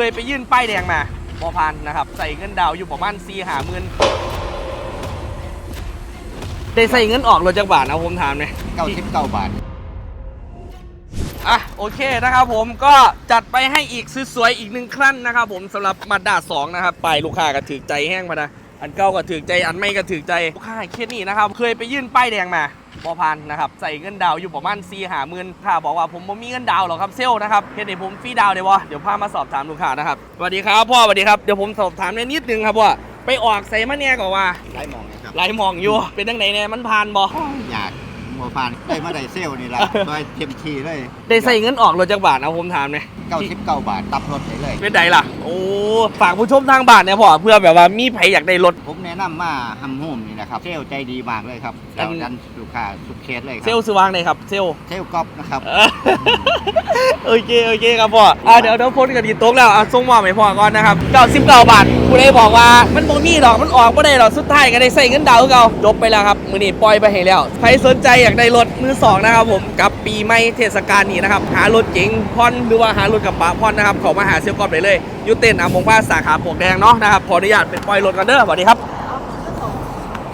เคยไปยื่นป้ายแดงมาบอพันนะครับ ใส่เงินดาวน์อยู่ประมาณ4ีหาหมื่นได้ใส่เงินออกรถจักรบาทนะผมถามเนี่ยเก้าสิบเก้าบาท อะโอเคนะครับผมก็จัดไปให้อีกสวยๆอีกหนึ่งครั้นนะครับผมสำหรับมาด้าสองนะครับไปลูกค้าก็ถือใจแห้งมานะอันเก่าก็ถือใจอันไม่ก็ถือใจลูกค้าเคสนี้นะครับเคยไปยื่นป้ายแดงมา บอพันนะครับใส่เงินดาวน์อยู่ประมาณ4ีหาหมื่นค่ะบอกว่าผมไม่มีเงินดาวน์หรอกครับเซลลนะครับเฮ็ดให้ผมฟรีดาวน์ได้บ่เดี๋ยวพามาสอบถามลูกค้านะครับสวัสดีครับพ่อสวัสดีครับเดี๋ยวผมสอบถามนิดนึงครับว่าไปออกใส่มาเนี่ยก่อนว่าไล่มองนะครับไหลหมองอยู่เป็นจังไหนเนี่ยมันผ่านบ่อยาก มัวฟานได้มาได้เซลลนี่แหละโดยเต็มทีเลยได้ใส่เงินออกรถจักรบาทนะผมถามเนี่ยเก้าสิบเก้าบาทตับรถได้เลย เป็นไดล่ะ โอ้ฝากผู้ชมทางบ้านเนี่ยพ่อเพื่อแบบว่ามีใครอยากได้รถ ผมแนะนำมาฮัมโฮมนี่นะครับเซลลใจดีมากเลยครับอัเจ้านดันลูกค้าสุดเคสเลยคเซรัลล์สว่างเลยครับเซลล์เซลลก๊อปนะครับ เออโอเค โอเคครับพ่ออะเดี๋ยวเดี๋ยวพ้นกันดีโต๊ะแล้วอะส่งมอบให้พ่อก่อนนะครับ99บาทผู้ใดบอกว่ามันบ่มีดอกมันออกบ่ได้ดอกสุดท้ายก็ได้ใส่เงินดาวน์คือเก่าจบไปแล้วครับ มือนี้ปล่อยไปให้แล้ว ใครสนใจอยากได้รถมือสองนะครับผมกับปีใหม่เทศกาลนี้นะครับ หารถเก๋งพอนหรือว่าหารถกระบะพอนนะครับเขามาหาเซลกอบได้เลยยูเต้นอะมงว่าสาขาปวกแดงเนาะนะครับขออนุญาตเป็นปล่อยรถกันเด้อสวัสดีครับ